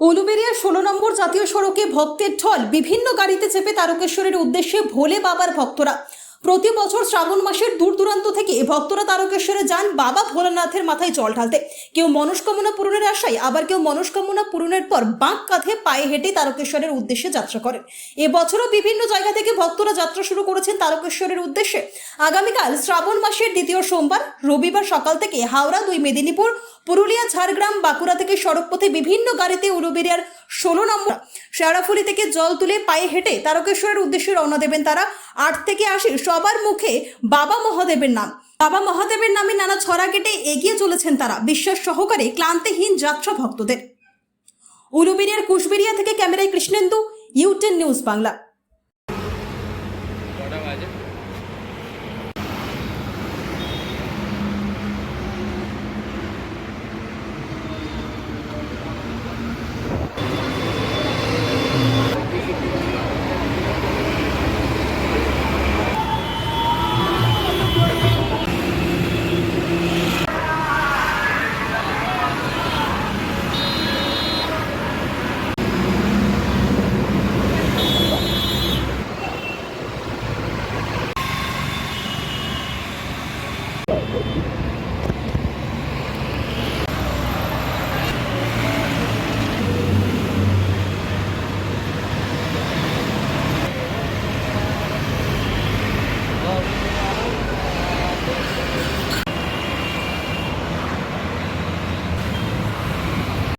উলুবেরিয়া ষোলো নম্বর জাতীয় সড়কে ভক্তের ঢল, বিভিন্ন গাড়িতে চেপে তারকেশ্বরের উদ্দেশ্যে ভোলে বাবার ভক্তরা। প্রতি বছর শ্রাবণ মাসের দূর দূরান্ত থেকে ভক্তরা তারকেশ্বরে যান বাবা ভোলানাথের মাথায় জল ঢালতে। কেউ মনস্কামনা পূরণের আশায়, আবার কেউ মনস্কামনা পূরণের পর বাঁক কাঁধে পায়ে হেঁটে তারকেশ্বরের উদ্দেশ্যে যাত্রা করেন। এবছরও বিভিন্ন জায়গা থেকে ভক্তরা যাত্রা শুরু করেছেন তারকেশ্বরের উদ্দেশ্যে। আগামীকাল শ্রাবণ মাসের দ্বিতীয় সোমবার, রবিবার সকাল থেকে হাওড়া দুই মেদিনীপুর, পুরুলিয়া, ঝাড়গ্রাম, বাঁকুড়া থেকে সড়কপথে বিভিন্ন গাড়িতে উলুবেরিয়ার ষোলো নম্বর শেয়ারাফুলি থেকে জল তুলে পায়ে হেঁটে তারকেশ্বরের উদ্দেশ্যে রওনা দেবেন তারা। আট থেকে আশি সবার মুখে বাবা মহাদেবের নাম। বাবা মহাদেবের নামে নানা ছড়া কেটে এগিয়ে চলেছেন তারা। বিশ্বাস সহকারে ক্লান্তিহীন যাত্রা ভক্তদের। উলুবেরিয়ার কুশবেরিয়া থেকে ক্যামেরায় কৃষ্ণেন্দু ইউটেন নিউজ বাংলা।